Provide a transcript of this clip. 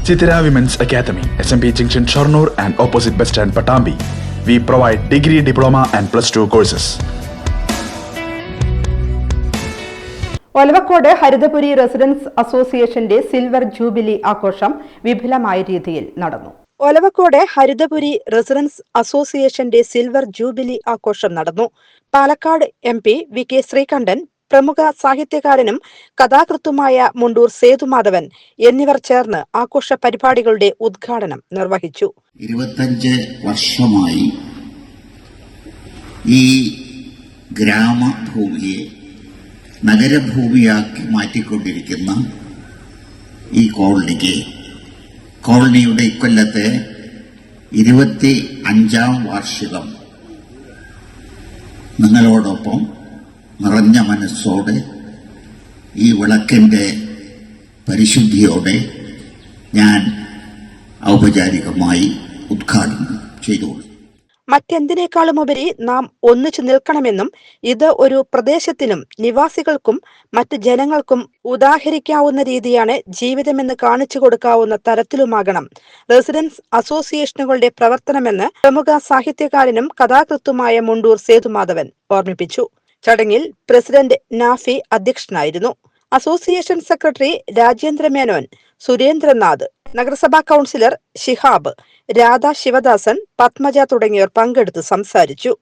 Chitira Women's Academy, SMP Junction, Shornur, and opposite Bus Stand, Patambi. We provide degree, diploma, and plus two courses. Olavakkode Harithapuri residence അസോസിയേഷന്റെ silver jubilee ആഘോഷം വിപുലമായ രീതിയിൽ നടന്നു Olavakkode Harithapuri residence അസോസിയേഷന്റെ silver jubilee ആഘോഷം നടന്നു Palakkad M P V K Sreekandan പ്രമുഖ സാഹിത്യകാരനും കഥാകൃത്തുമായ മുണ്ടൂർ സേതുമാധവൻ എന്നിവർ ചേർന്ന് ആഘോഷ പരിപാടികളുടെ ഉദ്ഘാടനം നിർവഹിച്ചു. ഇരുപത്തഞ്ച് വർഷമായി ഈ ഗ്രാമഭൂമിയെ നഗരഭൂമിയാക്കി മാറ്റിക്കൊണ്ടിരിക്കുന്ന ഈ കോളനിക്ക് കോളനിയുടെ ഇക്കൊല്ലത്തെ ഇരുപത്തി അഞ്ചാം വാർഷികം നിങ്ങളോടൊപ്പം നിറഞ്ഞ മനസ്സോടെ ഈ വിളക്കിന്റെ പരിശുദ്ധിയോടെ ഞാൻ ഔപചാരികമായി ഉദ്ഘാടനം ചെയ്തോളൂ. മറ്റെന്തിനേക്കാളും ഉപരി നാം ഒന്നിച്ചു നിൽക്കണമെന്നും ഇത് ഒരു പ്രദേശത്തിനും നിവാസികൾക്കും മറ്റ് ജനങ്ങൾക്കും ഉദാഹരിക്കാവുന്ന രീതിയാണ് ജീവിതമെന്ന് കാണിച്ചു കൊടുക്കാവുന്ന തരത്തിലുമാകണം. റെസിഡൻസ് അസോസിയേഷനുകളുടെ പ്രവർത്തനമെന്ന് പ്രമുഖ സാഹിത്യകാരനും കഥാകൃത്തുമായ മുണ്ടൂർ സേതുമാധവൻ ഓർമ്മിപ്പിച്ചു. ചടങ്ങിൽ പ്രസിഡന്റ് നാഫി അധ്യക്ഷനായിരുന്നു. അസോസിയേഷൻ സെക്രട്ടറി രാജേന്ദ്ര മേനോൻ സുരേന്ദ്രനാഥ് നഗരസഭാ കൗൺസിലർ ശിഹാബ് രാധ ശിവദാസൻ പത്മജ തുടങ്ങിയവർ പങ്കെടുത്ത് സംസാരിച്ചു.